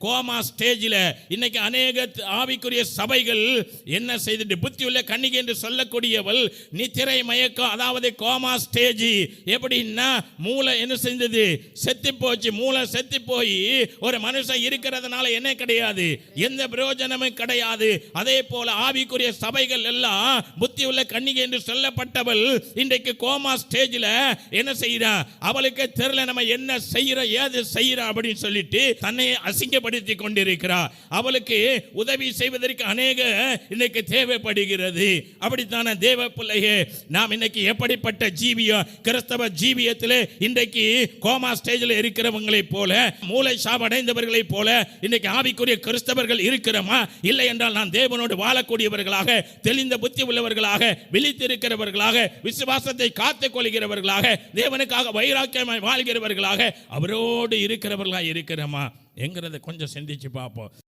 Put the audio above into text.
Coma ஸ்டேஜில் இன்னைக்கு அநேக ஆவிக்குரிய சபைகள் என்ன செய்துட்டு புத்தியுள்ள கன்னிகை என்று சொல்லக்கூடியவள் நித்திரை மயக்கம் அதாவது கோமா ஸ்டேஜ் எப்படின்னா மூளை என்ன செஞ்சது? செத்து போச்சு. மூளை செத்து போய் ஒரு மனுஷன் இருக்கிறதுனால என்ன கிடையாது? எந்த பிரயோஜனமும் கிடையாது. அதே போல ஆவிக்குரிய சபைகள் எல்லாம் புத்தி உள்ள கன்னிகை என்று சொல்லப்பட்டவள் இன்றைக்கு கோமா ஸ்டேஜில் என்ன செய்யறா அவளுக்கு தெரியல நம்ம என்ன செய்யறோம் ஏது செய்யறோம் அப்படின்னு சொல்லிட்டு தன்னை அசிங்கப்படுத்தி கொண்டிருக்கிறார் அவளுக்கு உதவி செய்வதற்கு அநேக இன்னைக்கு தேவைப்படுகிறது. அப்படித்தான தேவ பிள்ளையே நாம் இன்னைக்கு எப்படிப்பட்ட ஜீவியம் கிறிஸ்தவ ஜீவியத்தில் இன்றைக்கு கோமா ஸ்டேஜில் இருக்கிறவங்களை போல மூளை சாவடைந்தவர்களை போல இன்னைக்கு ஆவிக்குரிய கிறிஸ்தவர்கள் இருக்கிறோமா? இல்லை என்றால் நான் தேவனோடு வாழக்கூடியவர்களாக தெளிந்த புத்தி உள்ளவர்களாக விழித்திருக்கிறவர்களாக விசுவாசத்தை காத்துக் கொள்கிறவர்களாக தேவனுக்காக வைராக்கியமாய் வாழ்கிறவர்களாக அவரோடு இருக்கிறவர்களாக இருக்கிறோமா? எங்கிறத கொஞ்சம் சிந்திச்சு பார்ப்போம்.